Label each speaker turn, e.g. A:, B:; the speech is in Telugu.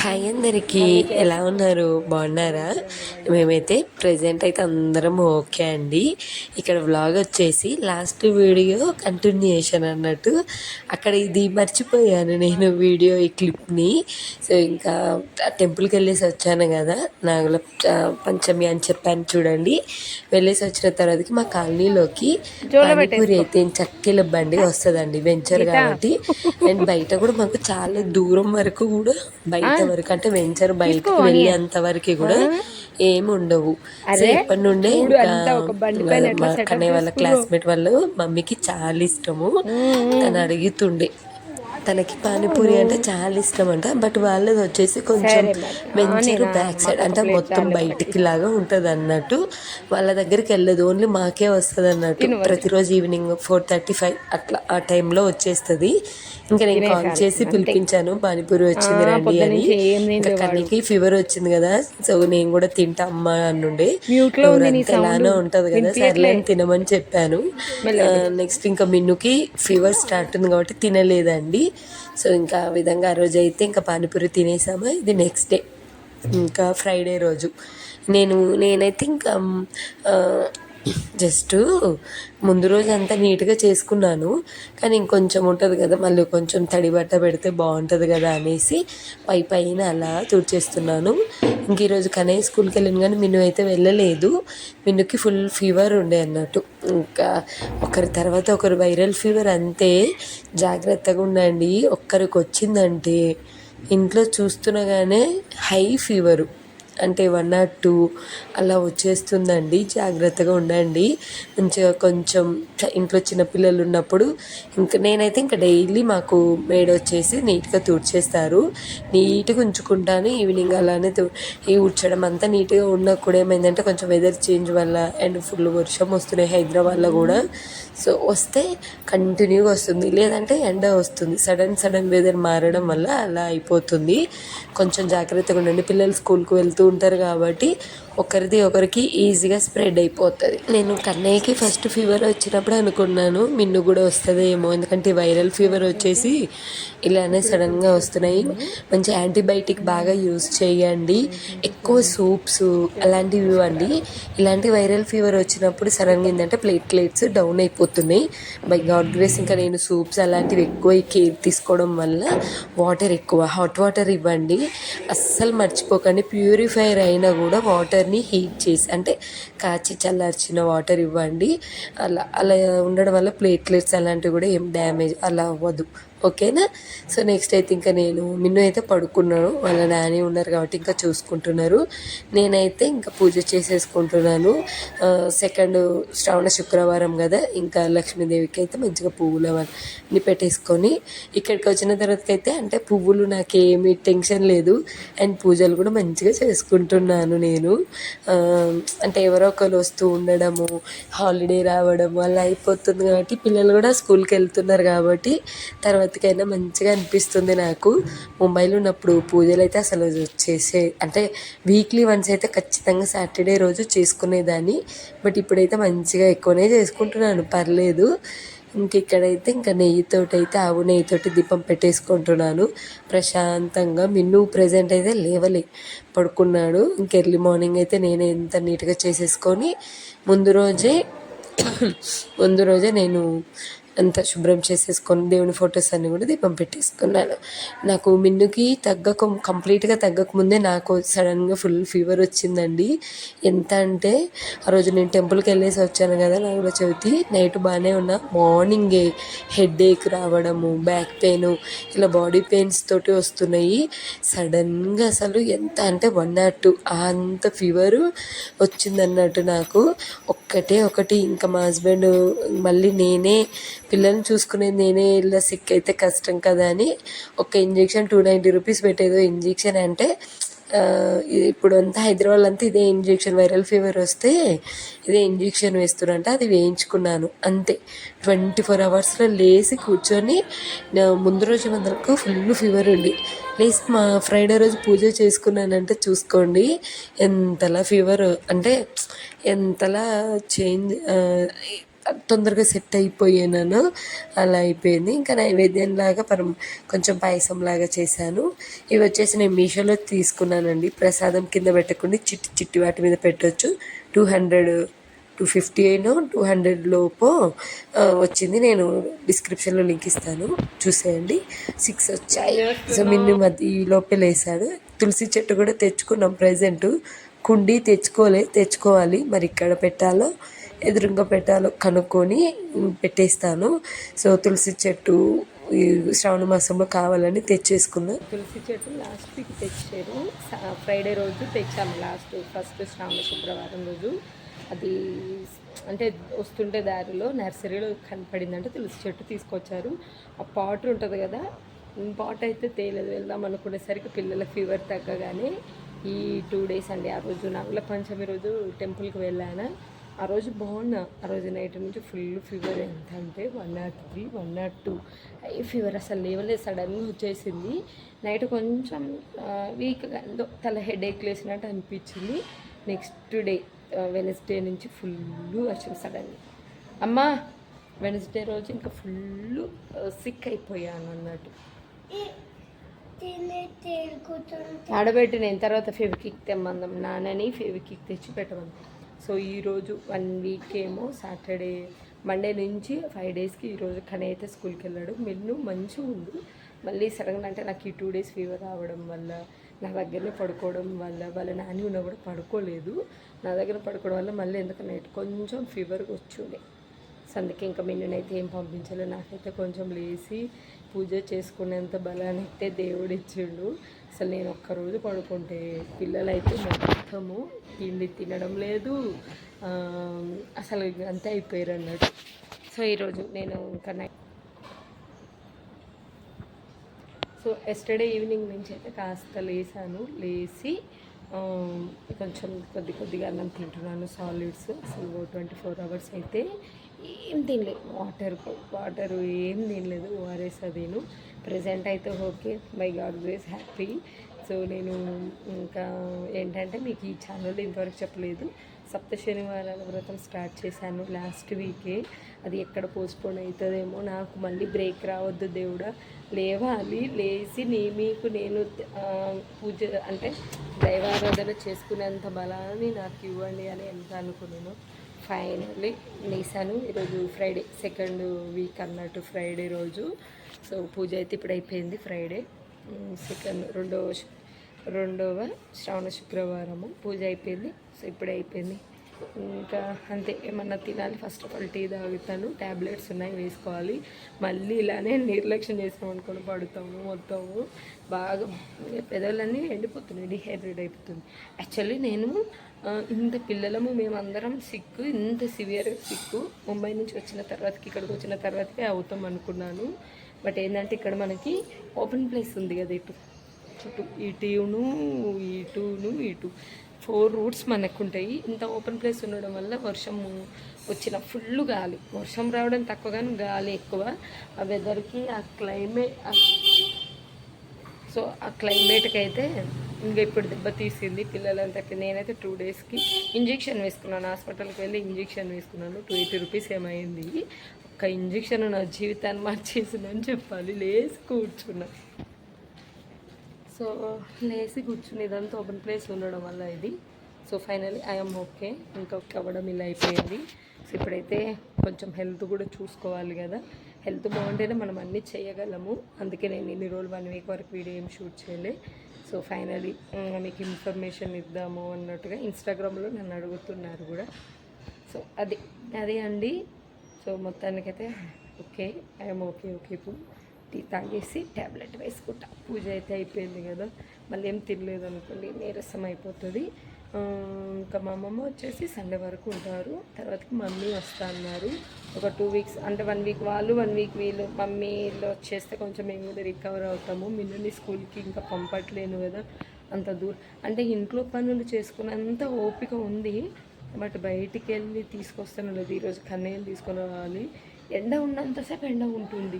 A: హాయ్ అందరికీ ఎలా ఉన్నారు? బాగున్నారా? మేమైతే ప్రజెంట్ అయితే అందరం ఓకే అండి. ఇక్కడ వ్లాగ్ వచ్చేసి లాస్ట్ వీడియో కంటిన్యూషన్ అన్నట్టు. అక్కడ ఇది మర్చిపోయాను నేను వీడియో ఈ క్లిప్ని సో ఇంకా టెంపుల్కి వెళ్ళేసి వచ్చాను కదా నాగుల పంచమి అని చెప్పాను చూడండి. వెళ్ళేసి వచ్చిన తర్వాతకి మా కాలనీలోకి పానీపూరి అయితే చక్కెల బండి వస్తుందండి వెంచర్ కాబట్టి. అండ్ బయట కూడా మాకు చాలా దూరం వరకు కూడా బయట వరకు అంటే వెంచర్ బయటకు వెళ్ళేంత వరకు కూడా ఏమి ఉండవు. సో ఇప్పటి నుండే కన్నయ్య వాళ్ళ క్లాస్మేట్ వాళ్ళు మమ్మీకి చాలా ఇష్టము తను అడుగుతుండే. తనకి పానీపూరి అంటే చాలా ఇష్టం అంట బట్ వాళ్ళది వచ్చేసి కొంచెం వెంచర్ బ్యాక్ సైడ్ అంటే మొత్తం బయటికి లాగా ఉంటుంది అన్నట్టు వాళ్ళ దగ్గరికి వెళ్ళదు. ఓన్లీ మాకే వస్తుంది అన్నట్టు ప్రతిరోజు ఈవినింగ్ ఫోర్ థర్టీ ఫైవ్ అట్లా ఆ టైంలో వచ్చేస్తుంది. ఇంకా నేను కాల్ చేసి పిలిపించాను. పానీపూరి వచ్చింది రండి అని. ఇంకా కన్నీకి ఫీవర్ వచ్చింది కదా. సో నేను కూడా తింటా అమ్మ ఎవరంతా ఎలానో ఉంటది కదా. సర్లే అని తినమని చెప్పాను. నెక్స్ట్ ఇంకా మిన్నుకి ఫీవర్ స్టార్ట్ ఉంది కాబట్టి తినలేదండి. సో ఇంకా ఆ విధంగా ఆ రోజు అయితే ఇంకా పానీపూరి తినేసామా. ఇది నెక్స్ట్ డే ఇంకా ఫ్రైడే రోజు. నేను నేనైతే ఇంకా జస్ట్ ముందు రోజు అంతా నీట్గా చేసుకున్నాను. కానీ ఇంకొంచెం ఉంటుంది కదా మళ్ళీ కొంచెం తడి బట్ట పెడితే బాగుంటుంది కదా అనేసి పై పైన అలా తుడిచేస్తున్నాను. ఇంక ఈరోజు కనయ్య స్కూల్కి వెళ్ళాను కానీ మిన్ను అయితే వెళ్ళలేదు. మిన్నుకి ఫుల్ ఫీవర్ ఉండే అన్నట్టు. ఇంకా ఒకరి తర్వాత ఒకరు వైరల్ ఫీవర్ అంతే. జాగ్రత్తగా ఉండండి. ఒక్కరికి వచ్చిందంటే ఇంట్లో చూస్తున్నగానే హై ఫీవరు అంటే వన్ నాట్ టూ అలా వచ్చేస్తుందండి. జాగ్రత్తగా ఉండండి. మంచిగా కొంచెం ఇంట్లో చిన్నపిల్లలు ఉన్నప్పుడు ఇంకా నేనైతే ఇంకా డైలీ మాకు మేడ్ వచ్చేసి నీట్గా తుడిచేస్తారు. నీట్గా ఉంచుకుంటాను. ఈవినింగ్ అలానే ఈ ఉడ్చడం అంతా నీట్గా ఉన్నా కూడా ఏమైందంటే కొంచెం వెదర్ చేంజ్ వల్ల అండ్ ఫుల్ వర్షం వస్తున్నాయి హైదరాబాద్లో కూడా. సో వస్తే కంటిన్యూగా వస్తుంది. లేదంటే ఎండ వస్తుంది. సడన్ సడన్ వెదర్ మారడం వల్ల అలా అయిపోతుంది. కొంచెం జాగ్రత్తగా ఉండండి. పిల్లలు స్కూల్కి వెళ్తూ ఉంటారు కాబట్టి ఒకరిది ఒకరికి ఈజీగా స్ప్రెడ్ అయిపోతుంది. నేను కన్నయ్యకి ఫస్ట్ ఫీవర్ వచ్చినప్పుడు అనుకున్నాను మిన్ను కూడా వస్తుందేమో ఎందుకంటే వైరల్ ఫీవర్ వచ్చేసి ఇలానే సడన్గా వస్తున్నాయి. మంచి యాంటీబయాటిక్ బాగా యూస్ చేయండి. ఎక్కువ సూప్స్ అలాంటివి ఇవ్వండి. ఇలాంటి వైరల్ ఫీవర్ వచ్చినప్పుడు సడన్గా ఏంటంటే ప్లేట్లెట్స్ డౌన్ అయిపోతున్నాయి. బై గాడ్ గ్రేస్ ఇంకా నేను సూప్స్ అలాంటివి ఎక్కువ కేర్ తీసుకోవడం వల్ల వాటర్ ఎక్కువ. హాట్ వాటర్ ఇవ్వండి. అస్సలు మర్చిపోకండి. ప్యూరిఫైర్ అయినా కూడా వాటర్ వాటర్ని హీట్ చేసి అంటే కాచి చల్లార్చిన వాటర్ ఇవ్వండి. అలా అలా ఉండడం వల్ల ప్లేట్లెట్స్ అలాంటివి కూడా ఏం డ్యామేజ్ అలా అవ్వదు. ఓకేనా? సో నెక్స్ట్ అయితే ఇంకా నేను నిన్ను అయితే పడుకున్నాను. వాళ్ళ నాని ఉన్నారు కాబట్టి ఇంకా చూసుకుంటున్నారు. నేనైతే ఇంకా పూజ చేసేసుకుంటున్నాను. సెకండ్ శ్రావణ శుక్రవారం కదా ఇంకా లక్ష్మీదేవికి అయితే మంచిగా పువ్వులు అవన్నీ పెట్టేసుకొని ఇక్కడికి వచ్చిన తర్వాతకైతే అయితే అంటే పువ్వులు నాకేమి టెన్షన్ లేదు. అండ్ పూజలు కూడా మంచిగా చేసుకుంటున్నాను నేను. అంటే ఎవరో ఒకరు వస్తూ ఉండడము హాలిడే రావడము అలా అయిపోతుంది కాబట్టి పిల్లలు కూడా స్కూల్కి వెళ్తున్నారు కాబట్టి తర్వాత తర్వాతకైనా మంచిగా అనిపిస్తుంది నాకు. ముంబైలో ఉన్నప్పుడు పూజలు అయితే అసలు చేసే అంటే వీక్లీ వన్స్ అయితే ఖచ్చితంగా సాటర్డే రోజు చేసుకునేదాన్ని. బట్ ఇప్పుడైతే మంచిగా ఎక్కువనే చేసుకుంటున్నాను. పర్లేదు. ఇంకెక్కడైతే ఇంకా నెయ్యితోటి అయితే ఆవు నెయ్యితోటి దీపం పెట్టేసుకుంటున్నాను. ప్రశాంతంగా మిన్ను ప్రజెంట్ అయితే లేవలే. పడుకున్నాడు. ఇంక ఎర్లీ మార్నింగ్ అయితే నేను ఎంత నీట్గా చేసేసుకొని ముందు రోజే ముందు రోజే నేను అంతా శుభ్రం చేసేసుకొని దేవుని ఫొటోస్ అన్నీ కూడా దీపం పెట్టేసుకున్నాను. నాకు మిన్నుకి తగ్గక కంప్లీట్గా తగ్గక ముందే నాకు సడన్గా ఫుల్ ఫీవర్ వచ్చిందండి. ఎంత అంటే ఆ రోజు నేను టెంపుల్కి వెళ్ళేసి వచ్చాను కదా నాగుల చవితి నైట్ బాగానే ఉన్నా మార్నింగే హెడ్ ఏక్ రావడము బ్యాక్ పెయిన్ ఇలా బాడీ పెయిన్స్ తోటి వస్తున్నాయి. సడన్గా అసలు ఎంత అంటే వన్ నాట్ టూ అంత ఫీవరు వచ్చిందన్నట్టు నాకు. ఒక్కటే ఒకటి ఇంకా మా హస్బెండ్ మళ్ళీ నేనే పిల్లల్ని చూసుకునేది నేనే ఇలా సిక్ అయితే కష్టం కదా అని ఒక ఇంజెక్షన్ టూ నైంటీ రూపీస్ పెట్టేదో ఇంజెక్షన్ అంటే ఇప్పుడు అంతా హైదరాబాద్ అంతా ఇదే ఇంజెక్షన్ వైరల్ ఫీవర్ వస్తే ఇదే ఇంజెక్షన్ వేస్తున్నారంట అది వేయించుకున్నాను అంతే. ట్వంటీ ఫోర్ అవర్స్లో లేచి కూర్చొని ముందు రోజు మనకు ఫుల్ ఫీవర్ ఉండి లేచి మా ఫ్రైడే రోజు పూజ చేసుకున్నానంటే చూసుకోండి ఎంతలా ఫీవర్ అంటే ఎంతలా చేంజ్ తొందరగా సెట్ అయిపోయాను అలా అయిపోయింది. ఇంకా నైవేద్యం లాగా పరం కొంచెం పాయసం లాగా చేశాను. ఇవి వచ్చేసి నేను మీషోలో తీసుకున్నానండి. ప్రసాదం కింద పెట్టకుండా చిట్టి చిట్టి వాటి మీద పెట్టవచ్చు టూ హండ్రెడ్ టూ ఫిఫ్టీ అయినా టూ హండ్రెడ్ లోపు వచ్చింది. నేను డిస్క్రిప్షన్లో లింక్ ఇస్తాను. చూసేయండి. సిక్స్ వచ్చాయి. సో మిన్ను మధ్య ఈ లోపే లేసాడు. తులసి చెట్టు కూడా తెచ్చుకున్నాం. ప్రజెంట్ కుండీ తెచ్చుకోలే తెచ్చుకోవాలి. మరి ఇక్కడ పెట్టాలో ఎదురుగా పెట్టాలో కనుక్కొని పెట్టేస్తాను. సో తులసి చెట్టు ఈ శ్రావణ మాసంలో కావాలని తెచ్చేసుకున్నా.
B: తులసి చెట్టు లాస్ట్ వీక్ తెచ్చారు. ఫ్రైడే రోజు తెచ్చాము లాస్ట్ ఫస్ట్ శ్రావణ శుక్రవారం రోజు. అది అంటే వస్తుంటే దారిలో నర్సరీలో కనపడిందంటే తులసి చెట్టు తీసుకొచ్చారు. ఆ పాట్ ఉంటుంది కదా పాట్ అయితే తేలేదు వెళ్దాం అనుకునేసరికి పిల్లల ఫీవర్ తగ్గగానే ఈ టూ డేస్ అండి. ఆ రోజు నాగుల పంచమి రోజు టెంపుల్కి వెళ్ళాను. ఆ రోజు బాగున్నా. ఆ రోజు నైట్ నుంచి ఫుల్ ఫీవర్ ఎంత అంటే one not three one not two high fever అసలు లేవలేదు. సడన్గా వచ్చేసింది. నైట్ కొంచెం వీక్గా ఏదో తల హెడ్ ఏక్ లేసినట్టు అనిపించింది. నెక్స్ట్ డే వెనస్డే నుంచి ఫుల్ వచ్చింది సడన్గా అమ్మా వెనస్డే రోజు ఇంకా ఫుల్ సిక్ అయిపోయాను అన్నట్టు. ఆడబెట్టి నేను తర్వాత ఫెవికిక్ తెమ్మందాం. నాన్నని ఫెవికిక్ తెచ్చి పెట్టమని సో ఈరోజు వన్ వీక్ ఏమో సాటర్డే మండే నుంచి ఫైవ్ డేస్కి ఈరోజు కనే అయితే స్కూల్కి వెళ్ళాడు. మెన్ను మంచిగా ఉంది. మళ్ళీ సడన్గా అంటే నాకు ఈ టూ డేస్ ఫీవర్ రావడం వల్ల నా దగ్గరనే పడుకోవడం వల్ల వాళ్ళ నాని ఉన్నా కూడా పడుకోలేదు. నా దగ్గర పడుకోవడం వల్ల మళ్ళీ ఎందుకన్నా నైట్ కొంచెం ఫీవర్గా వచ్చుండే. అందుకే ఇంకా మిన్ననైతే ఏం పంపించలేదు నాకైతే కొంచెం లేచి పూజ చేసుకునేంత బలాన్ని అయితే దేవుడు ఇచ్చిండు అసలు నేను ఒక్కరోజు పడుకుంటే పిల్లలైతే మొత్తము తిండి తినడం లేదు. అసలు అంతే అయిపోయారు అన్నట్టు సో ఈరోజు నేను ఇంకా నై సో ఎస్టర్డే ఈవినింగ్ నుంచి అయితే కాస్త లేసాను. లేచి కొంచెం కొద్ది కొద్దిగా అన్నం తింటున్నాను. సాలిడ్స్ అసలు ట్వంటీ ఫోర్ అవర్స్ అయితే ఏం తినలేదు. వాటర్ వాటర్ ఏం తినలేదు. ఓఆర్ఎస్ అదేను ప్రజెంట్ అయితే okay. My god was happy. So నేను ఇంకా ఏంటంటే మీకు ఈ ఛానల్ ఇంతవరకు చెప్పలేదు. సప్త శనివారాల వ్రతం స్టార్ట్ చేశాను లాస్ట్ వీకే. అది ఎక్కడ పోస్ట్పోన్ అవుతుందేమో నాకు మళ్ళీ బ్రేక్ రావద్దు దేవుడా. లేవాలి. లేచి నీ మీకు నేను పూజ అంటే దైవారాధన చేసుకునేంత బలాన్ని నాకు ఇవ్వండి అని ఎంత అనుకున్నాను. ఫైనల్లీ లేసాను. ఈరోజు ఫ్రైడే సెకండ్ వీక్ అన్నట్టు ఫ్రైడే రోజు. సో పూజ అయితే ఇప్పుడు అయిపోయింది ఫ్రైడే. సెకండ్ రెండవ రెండవ శ్రావణ శుక్రవారము. పూజ అయిపోయింది. సో ఇప్పుడే అయిపోయింది. ఇంకా అంతే ఏమన్నా తినాలి ఫస్ట్ ఆఫ్ ఆల్ టీ తాగుతాను ట్యాబ్లెట్స్ ఉన్నాయి వేసుకోవాలి. మళ్ళీ ఇలానే నిర్లక్ష్యం చేసాం అనుకుని పడుతాము మొత్తము బాగా పెదవులన్నీ ఎండిపోతున్నాయి డిహైడ్రేట్ అయిపోతుంది యాక్చువల్లీ నేను ఇంత పిల్లలము మేమందరం సిక్కు ఇంత సివియర్ సిక్కు ముంబై నుంచి వచ్చిన తర్వాతకి ఇక్కడికి వచ్చిన తర్వాతకే అవుతాం అనుకున్నాను. బట్ ఏంటంటే ఇక్కడ మనకి ఓపెన్ ప్లేస్ ఉంది కదా ఇటు. చుట్టూ ఇటును ఇటును ఇటు. ఫోర్ రూట్స్ మనకు ఉంటాయి ఇంత ఓపెన్ ప్లేస్ ఉండడం వల్ల వర్షం వచ్చిన ఫుల్ గాలి. వర్షం రావడం తక్కువ కానీ గాలి ఎక్కువ. ఆ వెదర్కి ఆ క్లైమేట్ సో ఆ క్లైమేట్కి అయితే ఇంకా ఇప్పుడు దెబ్బ తీసింది పిల్లలంతా నేనైతే టూ డేస్కి ఇంజెక్షన్ వేసుకున్నాను. హాస్పిటల్కి వెళ్ళి ఇంజెక్షన్ వేసుకున్నాను. టూ ఎయిటీ రూపీస్ ఏమైంది? ఒక్క ఇంజెక్షన్ నా జీవితాన్ని మార్చేసిందని చెప్పాలి. లేచి కూర్చున్నాను సో లేసి కూర్చుని ఇదంతా ఓపెన్ ప్లేస్ ఉండడం వల్ల ఇది. సో ఫైనలీ ఐఎమ్ ఓకే ఇంకా అవ్వడం ఇలా అయిపోయింది. సో ఇప్పుడైతే కొంచెం హెల్త్ కూడా చూసుకోవాలి కదా. హెల్త్ బాగుంటేనే మనం అన్నీ చేయగలము. అందుకే నేను ఇన్ని రోజులు వన్ వీక్ వరకు వీడియో ఏం షూట్ చేయలే. సో ఫైనలీ మీకు ఇన్ఫర్మేషన్ ఇద్దాము అన్నట్టుగా ఇన్స్టాగ్రామ్లో నన్ను అడుగుతున్నారు కూడా. సో అది అదే అండి. సో మొత్తానికైతే ఓకే ఐఎమ్ ఓకే ఓకే ఇప్పుడు టీ తాగేసి ట్యాబ్లెట్ వేసుకుంటా. పూజ అయితే అయిపోయింది కదా. మళ్ళీ ఏం తినలేదు అనుకోండి నీరసం అయిపోతుంది. ఇంకా మా అమ్మమ్మ వచ్చేసి సండే వరకు ఉంటారు. తర్వాతకి మమ్మీ వస్తా అన్నారు. ఒక టూ వీక్స్ అంటే వన్ వీక్ వాళ్ళు వన్ వీక్ వీళ్ళు మమ్మీలో వచ్చేస్తే కొంచెం మేము కూడా రికవర్ అవుతాము. మిన్నుని స్కూల్కి ఇంకా పంపట్లేను కదా అంత దూరం. అంటే ఇంట్లో పనులు చేసుకున్నంత ఓపిక ఉంది. బట్ బయటికి వెళ్ళి తీసుకొస్తాను లేదు. ఈరోజు కన్నయ్యలు తీసుకొని రావాలి ఎండ ఉన్నంతసేపు ఎండ ఉంటుంది